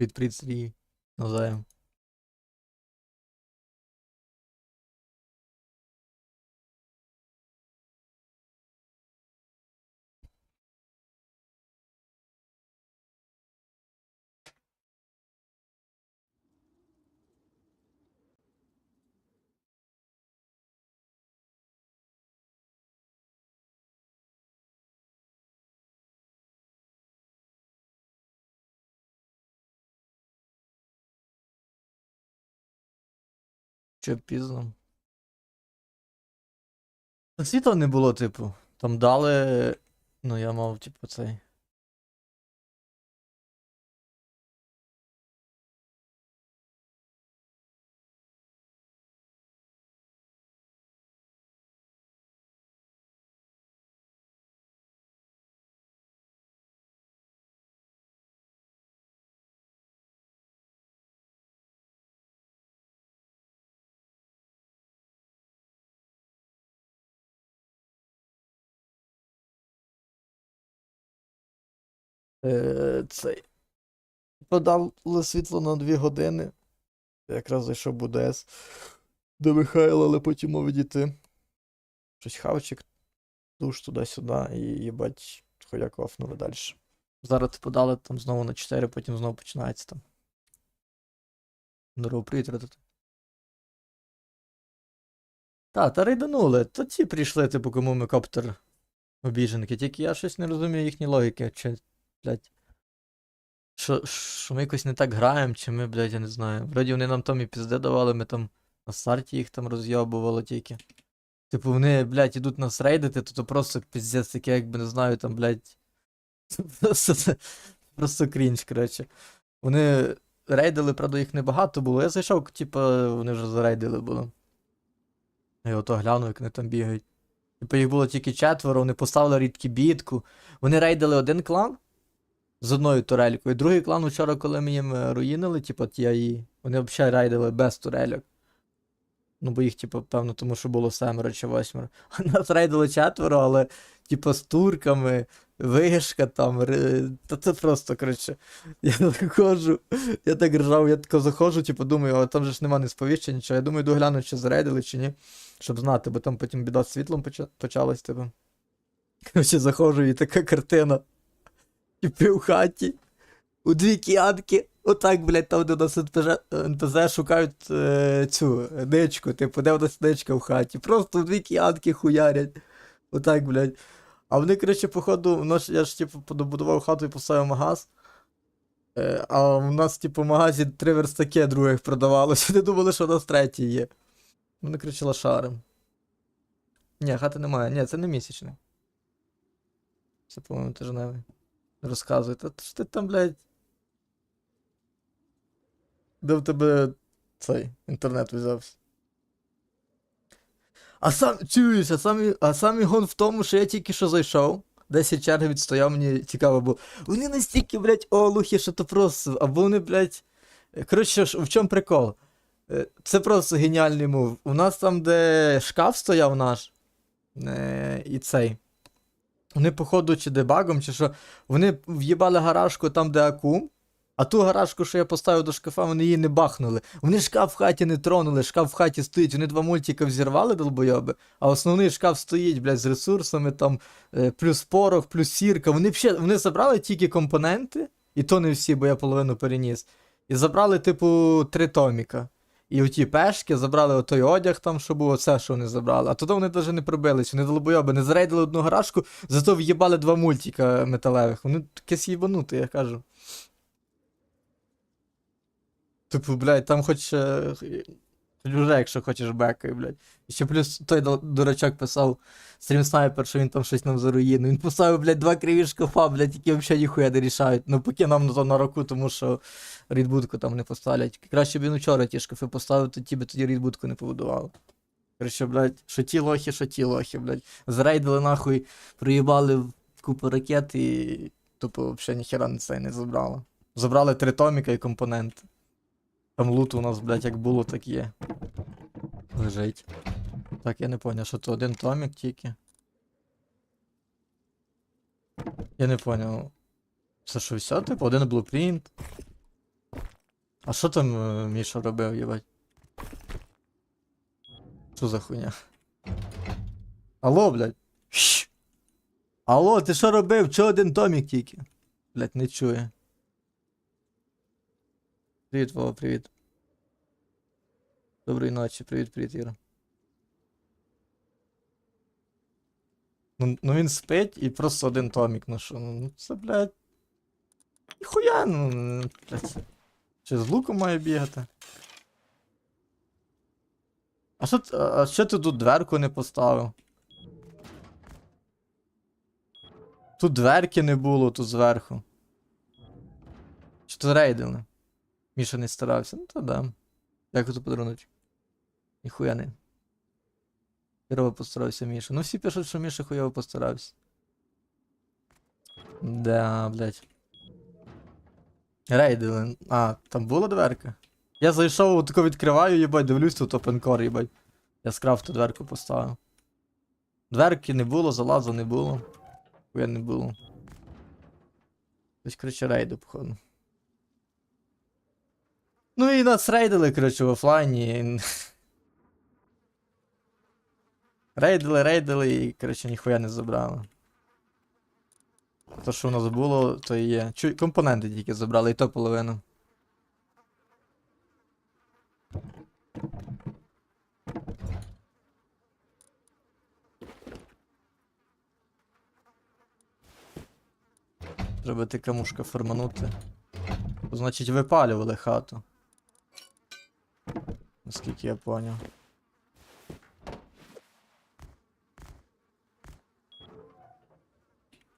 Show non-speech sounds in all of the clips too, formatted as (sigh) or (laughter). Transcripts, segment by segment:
Від Пріцрі навзаєм. Чи пізно? Світла не було, типу. Там дали. Ну, я мав, типу, цей. Е, цей. Подали світло на 2 години. Якраз зайшов БУДС до Михайла, але потім мав відійти. Щось хавчик, душ туди-сюди і їбать, хуя кофнули далі. Зараз подали там знову на 4, потім знову починається там. Здорово, привіт, Редот. Та, та рейданули. То ті прийшли, типу, кому ми коптер обіженки. Тільки я щось не розумію їхні логіки. Чи, блядь. Що, що ми якось не так граємо, чи ми, блядь, я не знаю. Вроді вони нам там і пізде давали, ми там на старті їх там розйобували тільки. Типу, вони, блядь, ідуть нас рейдити, то, то просто піздець таке, якби не знаю, там, блядь. (laughs) Просто, просто крінж, коротше. Вони рейдили, правда, їх небагато було. Я зайшов, типу, вони вже зарейдили було. Я ото глянув, як вони там бігають. Типу, їх було тільки четверо, вони поставили рідкі бітку. Вони рейдили один клан з одною турелькою. Другий клан вчора, коли ми їм руїнили, типу, ті АІ, вони взагалі рейдили без турельок. Ну, бо їх, типу, певно, тому що було семеро чи восьмеро. (laughs) Нас рейдили четверо, але, типу, з турками, вишка там. ри- Та це просто, коротше. Я (laughs) так ходжу, я так ржав, я тако заходжу, типу, думаю, а там же ж нема ні сповіщень, нічого. Я думаю, догляну, чи зарейдили, чи ні. Щоб знати, бо там потім біда з світлом поча- почалась, типу. (laughs) Коротше, заходжу, і така картина. Типи в хаті. У дві кіянки. Отак, блядь, там, де у нас НПЗ, НПЗ шукають е, цю ничку, типу, де у нас ничка в хаті. Просто у дві кіянки хуярять. Отак, блядь. А вони, коротше, походу, ж- я ж, типу, добудував хату і поставив магаз. Е, а у нас, типу, в магазі три верстаки других продавалося. (laughs) Вони думали, що у нас третій є. Вони коротше лошарим. Ні, хати немає. Ні, це не місячний. Це, по-моєму, тижневий. Розказуй. Та ж ти там, блядь. Де в тебе цей інтернет взявся? А сам чуєш, а сам, а сам гон в тому, що я тільки що зайшов. 10 черги відстояв, мені цікаво було. Вони настільки, блядь, олухи, що то просто. Або вони, блядь. Коротше, в чому прикол? Е, Це просто геніальний мув. У нас там, де шкаф стояв наш. е, І цей. Вони, походу, чи дебагом, чи що, вони в'їбали гаражку там, де акум, а ту гаражку, що я поставив до шкафа, вони її не бахнули. Вони шкаф в хаті не тронули, шкаф в хаті стоїть. Вони два мультика взірвали, долбойоби, а основний шкаф стоїть, блядь, з ресурсами, там, е, плюс порох, плюс сірка. Вони, ще, вони забрали тільки компоненти, і то не всі, бо я половину переніс. І забрали, типу, три томіка. І оті пешки забрали отой одяг там, що було, все, що вони забрали. А туди вони навіть не пробились, вони долбойоби, не зарейдили одну гаражку, зато в'їбали два мультика металевих. Вони таке с'їбанути, я кажу. Типу, блядь, там хоч. Вже, якщо хочеш бекай, блядь. І ще плюс той дурачок писав стрім снайпер, що він там щось нам заруїнив. Він поставив, блядь, два криві шкафа, блядь, які взагалі ніхуя не рішають. Ну, поки нам на то на року, тому що рідбудку там не поставлять. Краще б він вчора ті шкафи поставив, то ті би тоді рідбудку не побудували. Короче, блядь, що ті лохи, що ті лохи, блядь. Зрейдили нахуй, проїбали в купу ракет і тупо взагалі ніхера на це не забрали. Забрали три томіка і компоненти. Там лут у нас, блядь, як було, так є. Лежить. Так, я не поняв, що то один томік тільки. Я не поняв. Це що все, типу, один блупринт. А що там е, Міша робив, їбать? Що за хуйня? Алло, блядь. Алло, ти що робив? Чого один Томік тільки? Блядь, не чує. Привіт, Вова, привіт. Доброї ночі, привіт, привіт, Іра. Ну, ну він спить і просто один Томік, ну що, ну це, блядь. Ніхуя, ну, блядь. Чи з луком має бігати? А що, а що ти тут дверку не поставив? Тут дверки не було тут зверху. Чи то рейдили? Міша не старався. Ну то да. Дякую за подарунок. Ніхуя не. Хірово постарався Міша. Ну всі пишуть, що Міша хуйово постарався. Да, блядь. Рейдили. А, там була дверка? Я зайшов, тако відкриваю, їбать, дивлюсь, тут опенкор, їбать. Я з крафту дверку поставив. Дверки не було, залазу не було. Хуя не було. Ось, коротше, рейду, походу. Ну і нас рейдили, коротше, в офлайні. Рейдили, рейдили і, коротше, ніхуя не забрали. То, що у нас було, то і є. Чу... Компоненти тільки забрали, і то половину. Треба ти камушка форманути. Значить, випалювали хату. Наскільки я поняв.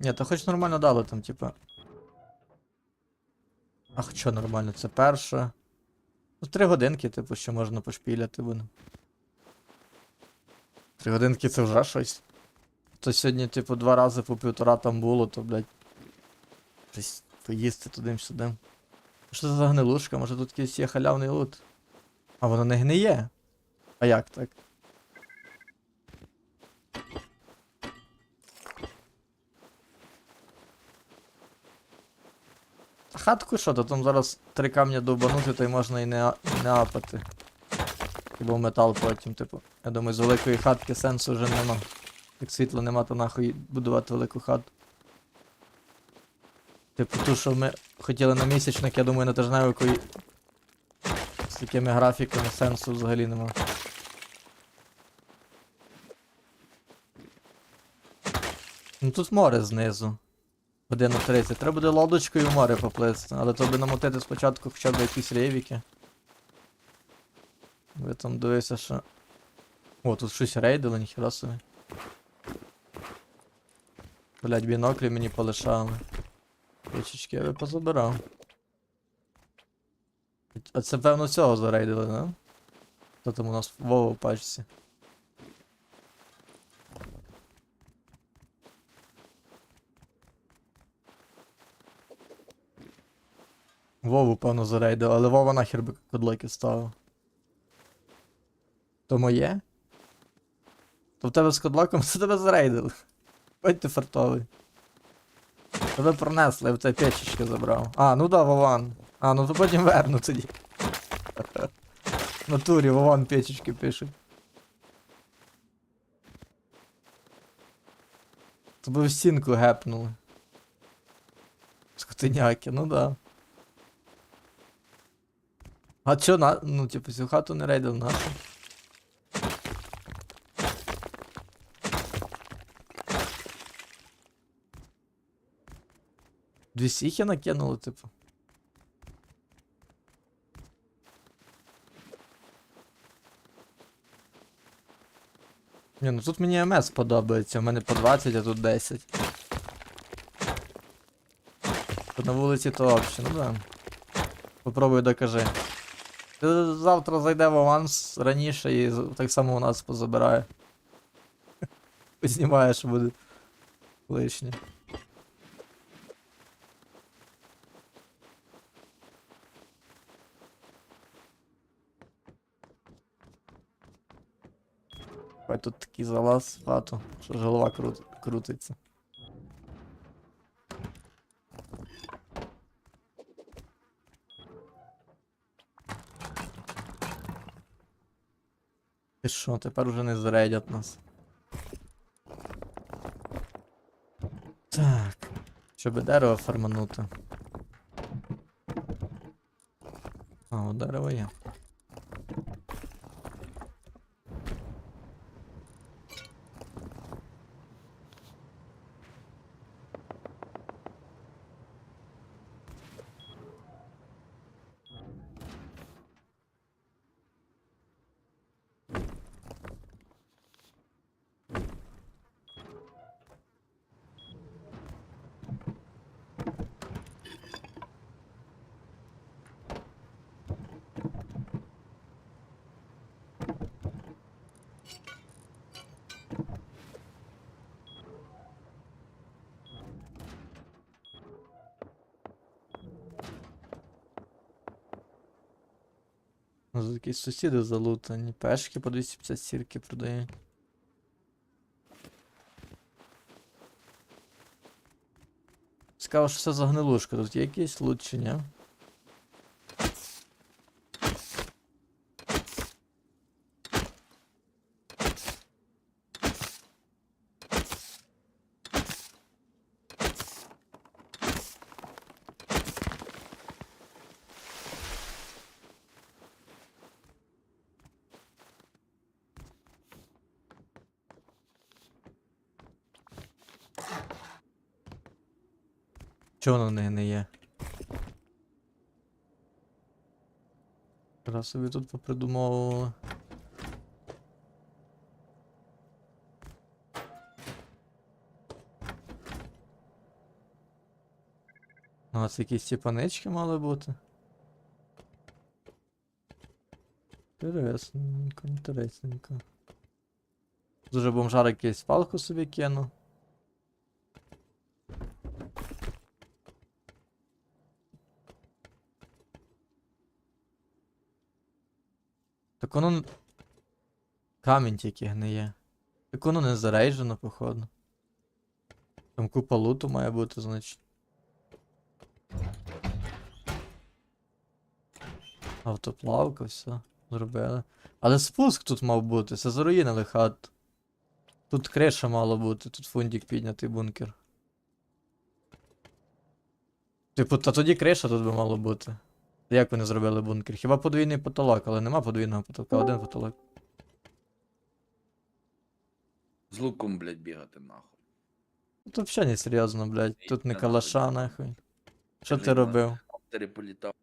Ні, то хоч нормально дали там, типа. А що нормально, це перша. Ну, три годинки, типу, ще можна пошпіляти буде. Три годинки це вже щось. То сьогодні, типу, два рази по півтора там було, то, блядь. Щось поїсти туди-сюди. Що це за гнилушка? Може тут якийсь є халявний лут? А воно не гниє. А як так? А хатку що, то там зараз три камня довбанути, то й можна і не, не апати. Бо метал потім, типу. Я думаю, з великої хатки сенсу вже нема. Як світла нема, то нахуй будувати велику хату. Типу, ту, що ми хотіли на місячник, я думаю, на тижневику такими графіками сенсу взагалі нема. Ну тут море знизу. Година 30. Треба буде лодочкою в море поплисти, але би намотити спочатку хоча б якісь рейвіки. Ви там дивися, що. О, тут щось рейдили, ніхера собі. Блять, біноклі мені полишали. Річечки я би позабирав. А це певно цього зарейдили, да? Хто там у нас Вова в пачці? Вову, певно, зарейдив, але Вова нахер би кодлоки ставив. То моє? То в тебе з кодлоком (laughs) це тебе зарейдили. Будь ти фартовий. Тебе пронесли, я в тебе печечки забрав. А, ну да, Вован. А, ну то потім верну тоді. (laughs) Натурі Вован печечки пише. Тобі в стінку гепнули. Скотиняки, ну да. А чо на. Ну, типу, цю хату не рейдив нашу. Дві сіхи накинули, типу. Ні, ну тут мені МС подобається, у мене по 20, а тут 10. Тут на вулиці то взагалі, ну да. Попробуй докажи. Ти завтра зайде в аванс раніше і так само у нас позабирає. (laughs) Познімаєш буде лишнє. Ой, тут такий залаз в хату, що ж голова крут... крутиться. Ти що, тепер уже не зрейдять нас. Так. Щоб дерево фарманути. А, дерево є. Може, якісь сусіди залутані. Пешки по 250 сірки продають. Цікаво, що це за гнилушка. Тут є якісь лут Чого воно не, не є? Раз собі тут попридумовували. А це якісь ці панички мали бути. Інтересненько, інтересненько. Дуже бомжар якийсь палку собі кинув. Так воно. Камінь тільки гниє. Так воно не зарейджено, походу. Там купа луту має бути, значить. Автоплавка, все. Зробили. Але спуск тут мав бути, це заруїнили хат. Тут криша мало бути, тут фундік піднятий бункер. Типу, та тоді криша тут би мало бути. Як вони зробили бункер? Хіба подвійний потолок, але нема подвійного потолка, один потолок. З луком, блядь, бігати нахуй. Ну, Тут взагалі не серйозно, блядь. Тут не калаша, нахуй. Що ти робив? Переполітав.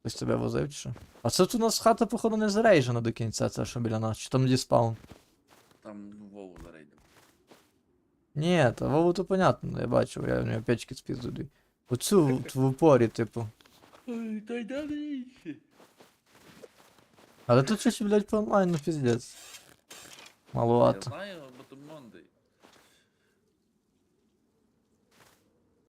Хтось тебе возив чи що? А це тут у нас хата, походу, не зарейжена до кінця, це що біля нас. Чи там діспаун? Там ну, Вову зарейдив. Ні, та Вову то понятно, я бачив, я в нього печки спіздую. Оцю в, в упорі, типу. Ой, та й далі. Але тут щось, блядь, по онлайну піздець. Я знаю, бо то Монday.